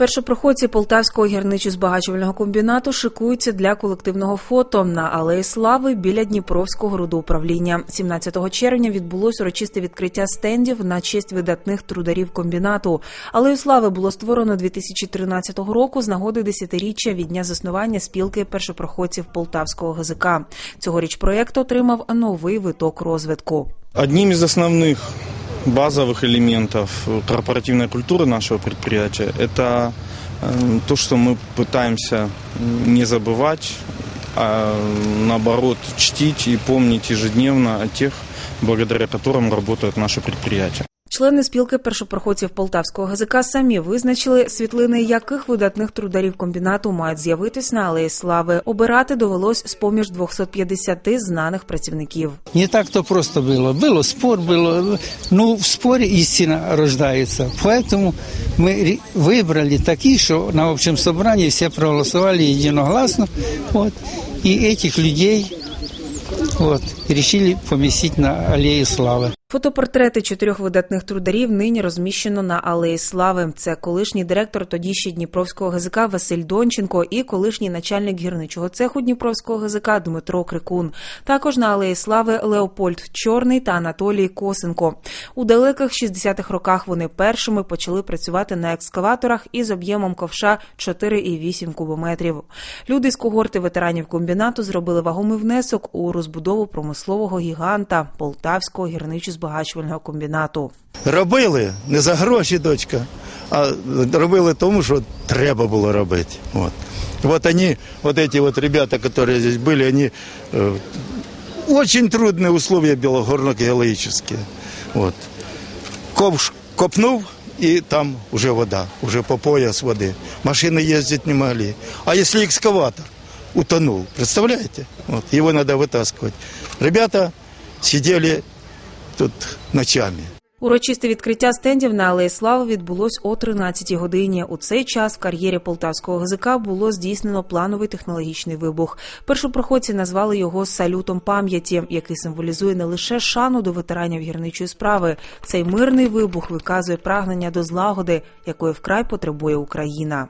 Першопроходці Полтавського гірничо-збагачувального комбінату шикуються для колективного фото на Алеї Слави біля Дніпровського родоуправління. 17 червня відбулось урочисте відкриття стендів на честь видатних трударів комбінату. Алею Слави було створено 2013 року з нагоди десятиріччя від дня заснування спілки першопроходців Полтавського ГЗК. Цьогоріч проєкт отримав новий виток розвитку. Одним из основных базовых элементов корпоративной культуры нашего предприятия это э, то, что мы пытаемся не забывать, а наоборот чтить и помнить ежедневно о тех, благодаря которым работает наше предприятие. Члени спілки першопроходців Полтавського ГЗК самі визначили, світлини яких видатних трударів комбінату мають з'явитись на алеї слави. Обирати довелось з поміж 250 знаних працівників. Не так-то просто было. Было спор, было. Ну, в споре истина рождается. Поэтому мы ре- выбрали такие, что на общем собрании все проголосовали единогласно. Вот. И этих людей вот, решили поместить на аллее славы. Фотопортрети чотирьох видатних трударів нині розміщено на алеї слави. Це колишній директор тоді ще Дніпровського ГЗК Василь Донченко і колишній начальник гірничого цеху Дніпровського ГЗК Дмитро Крикун. Також на алеї слави Леопольд Чорний та Анатолій Косенко. У далеких 60-х роках вони першими почали працювати на екскаваторах із об'ємом ковша 4,8 кубометрів. Люди з когорти ветеранів комбінату зробили вагомий внесок у розбудову промислового гіганта Полтавського гірничо-збагачувального комбінату. Робили не за гроші, дочка, а робили тому, що треба було робити. Вот. Вот они, вот эти вот ребята, которые здесь были, они э, очень трудные условия белогорно-геологические. Вот. Ковш копнув, и там уже вода, уже по пояс воды. Машины ездить не могли. А если экскаватор утонул, представляете? Вот, его надо вытаскивать. Ребята сидели тут ночами. Урочисте відкриття стендів на Алеї Слави відбулось о 13-й годині. У цей час в кар'єрі полтавського ГЗК було здійснено плановий технологічний вибух. Першопроходці назвали його салютом пам'яті, який символізує не лише шану до ветеранів гірничої справи. Цей мирний вибух виказує прагнення до злагоди, якої вкрай потребує Україна.